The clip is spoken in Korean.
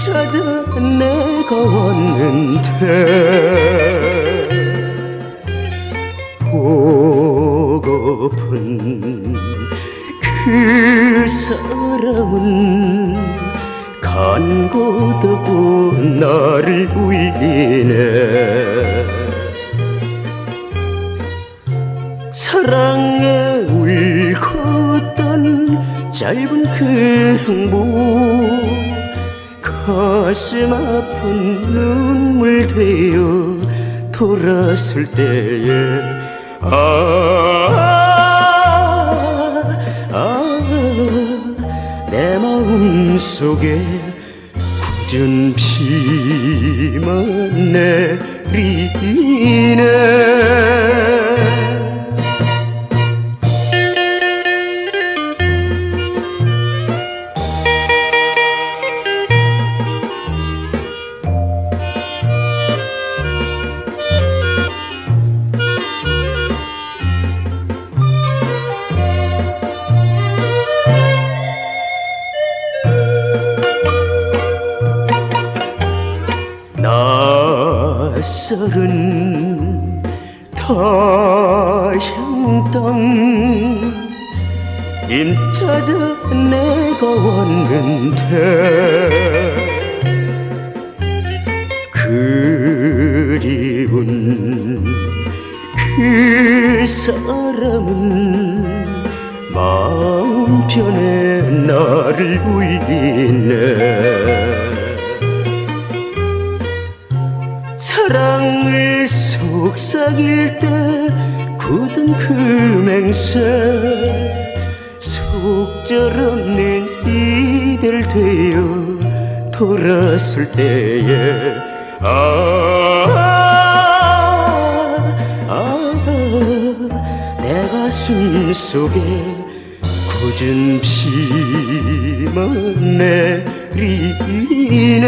찾아 내가 왔는데. 보고픈 그 사람은 간 곳 없고 나를 우기네. 사랑에 울컸던 짧은 그 행복 가슴 아픈 눈물 되어 돌았을 때에. 아, 아, 내 마음 속에 굳은 피만 내리네 낯설은 타향 땅. 임찾아 내가 왔는데 그리운 그 사람은 마음 편에 나를 울리 속삭일 때 굳은 그 맹세 속절없는 이별 되어 돌았을 때에. 아, 아, 내 가슴 속에 굳은 피만 내리네